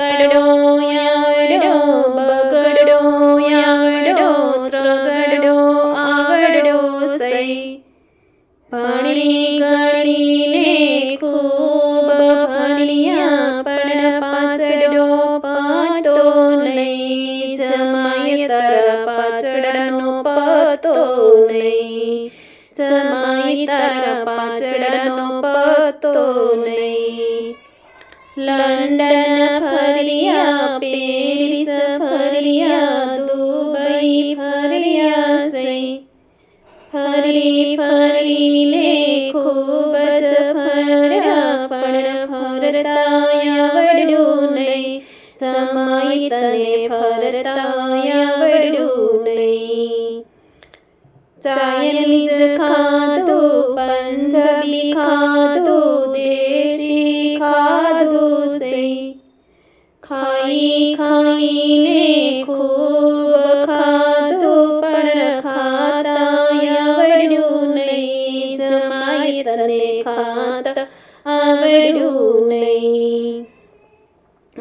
કડો યાડો બગડો યાડો ત્રગડો આવડો સઈ ભણી ગણી લે ખૂબ ભણ્યા નહીં જમાય તાર પાછડનો પતો નહીં જમાય તાર પાછડનો પતો નહીં લંડન ફર્યા પેરિસ ફર્યા દુબઈ ફર્યા સઈ ફરી ફરી લે ખૂબ જ ફર્યા પણ ફરતાયા વડ્યું નહીં સમાઈ તને ફરતાયા વડ્યું નહીં ચાઇનીઝ ખાધું ખાઈ ખાઈને ખૂબ ખાધું પણ ખાતા આવડ્યું નહીં જમાય તને खाता આવડ્યું નહીં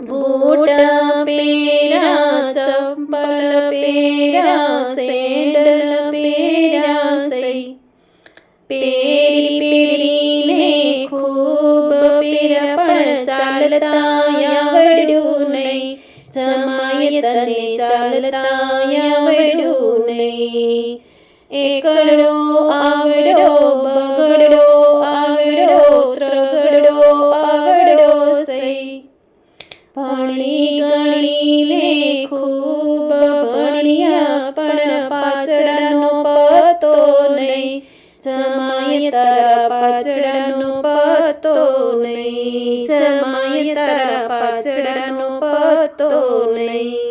બૂટ પેરા ચપ્પલ પેરા સેન્ડલ પેરા સે પેરા ചാലത്തായ വഴൂണേ ചമായ തന്നെ ചാലത്തായ വഴൂണേ ഏകരോ അവടോ ബകടോ അവടോ ത്രകടോ അവടോ സൈ പണി കണിയിലെ ખૂબ ભણ્યા પણ પાછળનો પતો નહીં જમાય તારા પાછળનો પતો પાછળનો પતો નહીં